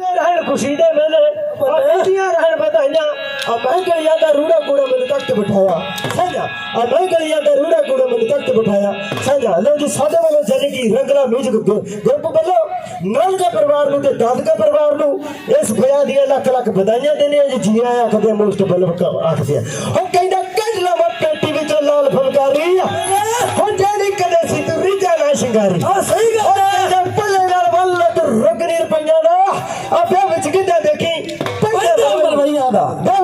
ਰਹਿਣ ਖੁਸ਼ੀ ਦੇ ਵੇਲੇ ਅੱਧੀਆਂ ਰਹਿਣ ਵਧਾਈਆਂ। ਆ ਮੈਂ ਗਲੀਆਂ ਦਾ ਰੂੜਾ ਕੂੜਾ ਮੈਨੂੰ ਤੱਕ ਬਿਠਾਇਆ। ਸਾਂਝਾ। ਆ ਮੈਂ ਗਲੀਆਂ ਦਾ ਰੂੜਾ ਕੂੜਾ ਮੈਨੂੰ ਤੱਕ ਬਿਠਾਇਆ। ਸਾਂਝਾ। ਲੋ ਜੀ ਸਾਡੇ ਵੱਲੋਂ ਜਾਨੀ ਕਿ ਰੰਗਲਾ ਮਿਊਜ਼ਿਕ ਗਰੁੱਪ ਵੱਲੋਂ ਨਲ ਦੇ ਪਰਿਵਾਰ ਨੂੰ ਤੇ ਦਾਦਕਾ ਪਰਿਵਾਰ ਨੂੰ ਇਸ ਭਇਆ ਦੀਆਂ ਲੱਖ ਲੱਖ ਵਧਾਈਆਂ ਦਿੰਦੇ ਆ ਜੀ। ਜੀ ਆਇਆ ਕਦੇ ਮੋਸਟ ਆਖਦੇ ਆ। ਉਹ ਕਹਿੰਦਾ ਕੱਢ ਲਵਾਂ ਪੇਟੀ ਵਿੱਚੋਂ ਲਾਲ ਫੁਲਕਾਰੀ ਹੁਣ ਜਿਹੜੀ ਕਦੇ ਸੀ ਤੂੰ ਰੀਜਾ ਨਾ ਸ਼ਿੰਗਾਰੀ। ਆ ਸਹੀ ਗੱਲ கூடாது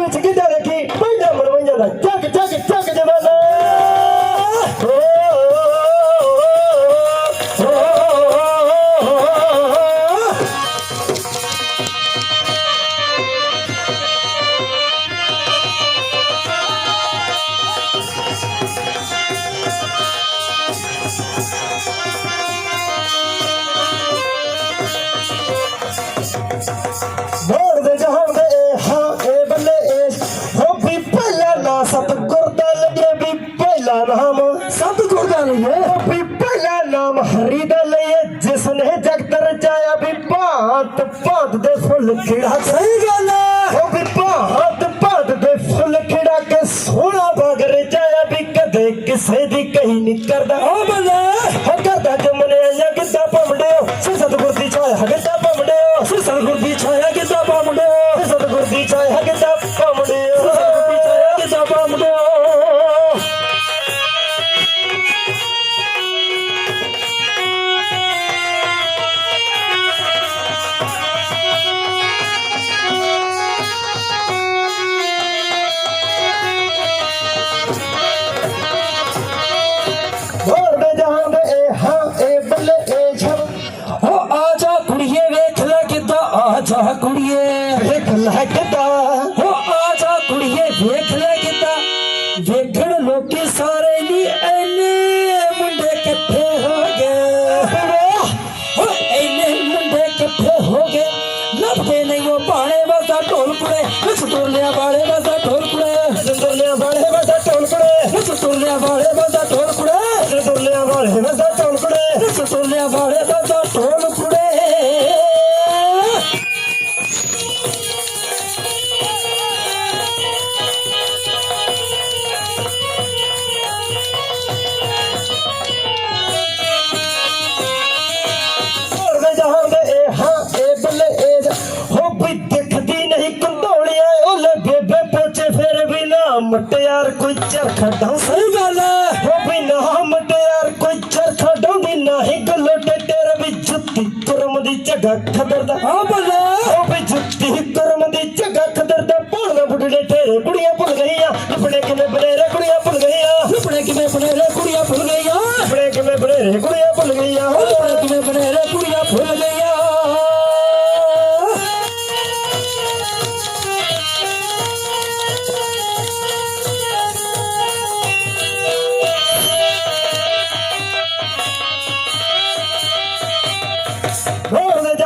ਲਈਏ ਵੀ ਪਹਿਲਾ ਨਾਮ ਸਤਿਗੁਰ ਦਾ ਹੋ ਵੀ ਪਹਿਲਾ ਨਾਮ ਹਰੀ ਦਾ ਲਈਏ ਜਿਸ ਨੇ ਜਗਤ ਰਚਾਇਆ ਵੀ ਭਾਂਤ ਭਾਂਤ ਦੇ ਫੁੱਲ ਖਿੜਾ ਸਹੀ ਗੱਲ ਹੈ। ਹੋ ਵੀ ਭਾਂਤ ਭਾਂਤ ਦੇ ਫੁੱਲ ਖਿੜਾ ਕੇ ਸੋਹਣਾ ਬਾਗ ਰਚਾਇਆ ਵੀ ਕਦੇ ਕਿਸੇ ਦੀ ਕਹੀ ਨਹੀਂ ਕਰਦਾ। ਜਾ ਕੁੜੀਏ। ਵੇਖ ਲੈ ਕਿੱਦਾਂ। ਓ ਆ ਜਾ ਕੁੜੀਏ ਵੇਖ ਲੈ ਕਿੱਦਾਂ। ਵੇਖਣ ਲੋਕੀ ਸਾਰੇ ਨੀ ਐਨੇ ਮੁੰਡੇ ਇਕੱਠੇ ਹੋ ਗਏ। ਓ ਐਨੇ ਮੁੰਡੇ ਇਕੱਠੇ ਹੋ ਗਏ। ਲੱਭਦੇ ਨਹੀਂ ਉਹ ਬਾਣੇ ਵਸਦਾ ਢੋਲ ਕੁੜੇ। ਵਿੱਚ ਤੁਰਲਿਆ ਬਾਣੇ ਵਸਦਾ ਢੋਲ ਕੁੜੇ। ਦੁਰਲਿਆਂ ਵਾਲੇ ਵਸਾ ਢੋਲ ਕੁੜੇ। ਵਿੱਚ ਤੁਰਲਿਆ ਬਾਣੇ ਵਸਦਾ ਢੋਲ ਕੁੜੇ। ਦੁਰਲਿਆਂ ਵਾਲੇ ਵਸਾ ਢੋਲ ਕੁੜੇ। ਵਿੱਚ ਤੁਰਲਿਆ ਬਾਣੇ ਵਸਦਾ ਢੋਲ ਕੋਈ ਸਹੀ ਗੱਲ ਹੋ ਵੀ ਮਟਿਆਰ ਕੋਈ ਚਰਖਾ ਡਾਉਂਦੀ ਨਹੀਂ ਗੱਲੋ ਟੇਟੇਰ ਵੀ ਜੁੱਤੀ ਕਰਮ ਦੀ ਝਗਾ ਖਦਰ ਦਾ ਆ ਬੱਲੇ ਉਹ ਵੀ ਜੁੱਤੀ ਕਰਮ ਦੀ ਝਗਾ ਖਦਰ ਦਾ ਪਾਉਣਾ ਬੁੱਢੜੇ ਠੇਰੇ ਕੁੜੀਆਂ ਭੁੱਲ ਗਈਆਂ। ਆਪਣੇ ਕਿਵੇਂ ਬਨੇਰੇ ਕੁੜੀਆਂ ਭੁੱਲ ਗਈਆਂ। ਆਪਣੇ ਕਿਵੇਂ ਬਨੇਰੇ ਕੁੜੀਆਂ ਭੁੱਲ ਗਈਆਂ। ਆਪਣੇ ਕਿਵੇਂ ਬਨੇਰੇ جنهن